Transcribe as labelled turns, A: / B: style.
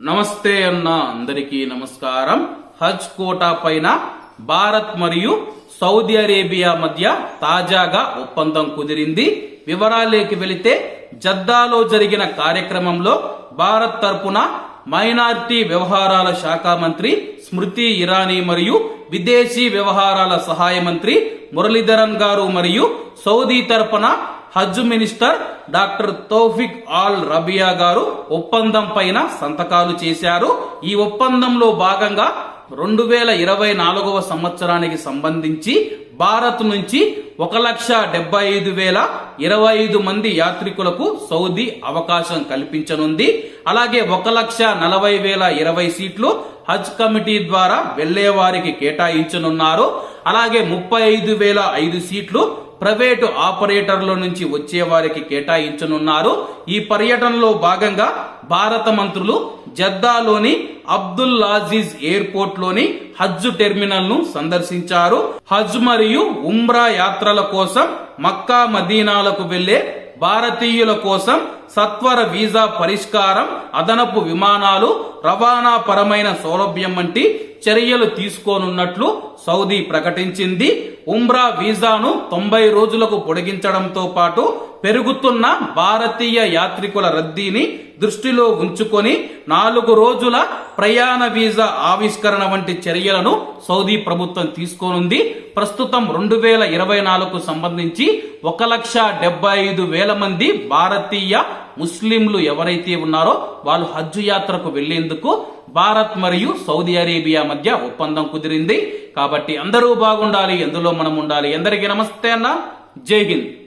A: నమస్తే అన్న అందరికీ నమస్కారం. హజ్ కోటా పైన భారత్ మరియు సౌదీ అరేబియా మధ్య తాజాగా ఒప్పందం కుదిరింది. వివరాలేకి వెళితే జద్దాలో జరిగిన కార్యక్రమంలో భారత్ తరపున మైనార్టీ వ్యవహారాల శాఖ మంత్రి స్మృతి ఇరానీ మరియు విదేశీ వ్యవహారాల సహాయ మంత్రి మురళీధరన్ గారు మరియు సౌదీ తరపున హజ్ minister doctor Tawfiq Al Rabiah గారు ఒప్పందం పైన సంతకాలు చేశారు. ఈ ఒప్పందంలో భాగంగా రెండు వేల ఇరవై నాలుగవ సంవత్సరానికి సంబంధించి భారత్ నుంచి ఒక లక్ష డెబ్బై ఐదు వేల ఇరవై ఐదు మంది యాత్రికులకు సౌదీ అవకాశం కల్పించనుంది. అలాగే ఒక లక్ష నలభై వేల ఇరవై సీట్లు హజ్ కమిటీ ద్వారా వెళ్ళే వారికి కేటాయించనున్నారు. అలాగే ముప్పై ఐదు వేల ఐదు సీట్లు ప్రైవేటు ఆపరేటర్ల నుంచి వచ్చే వారికి కేటాయించనున్నారు. ఈ పర్యటనలో భాగంగా భారత మంత్రులు జద్దాలోని అబ్దుల్ లాజీజ్ ఎయిర్పోర్ట్లోని హజ్ టెర్మినల్ను సందర్శించారు. హజ్ మరియు ఉమ్రా యాత్రల కోసం మక్కా మదీనాలకు వెళ్ళే భారతీయుల కోసం సత్వర వీసా పరిష్కారం అదనపు విమానాలు రవాణా పరమైన సౌలభ్యం వంటి చర్యలు తీసుకోనున్నట్లు సౌదీ ప్రకటించింది. ఉమ్రా వీసాను తొంభై రోజులకు పొడిగించడంతో పాటు పెరుగుతున్న భారతీయ యాత్రికుల రద్దీని దృష్టిలో ఉంచుకొని నాలుగు రోజుల ప్రయాణ వీసా ఆవిష్కరణ వంటి చర్యలను సౌదీ ప్రభుత్వం తీసుకోనుంది. ప్రస్తుతం రెండు వేల ఇరవై నాలుగుకు సంబంధించి ఒక లక్ష డెబ్బై ఐదు వేల మంది భారతీయ ముస్లింలు ఎవరైతే ఉన్నారో వాళ్ళు హజ్ యాత్రకు వెళ్ళేందుకు భారత్ మరియు సౌదీ అరేబియా మధ్య ఒప్పందం కుదిరింది. కాబట్టి అందరూ బాగుండాలి ఎందులో మనం ఉండాలి? ఎందరికీ నమస్తే అన్న. జై హింద్.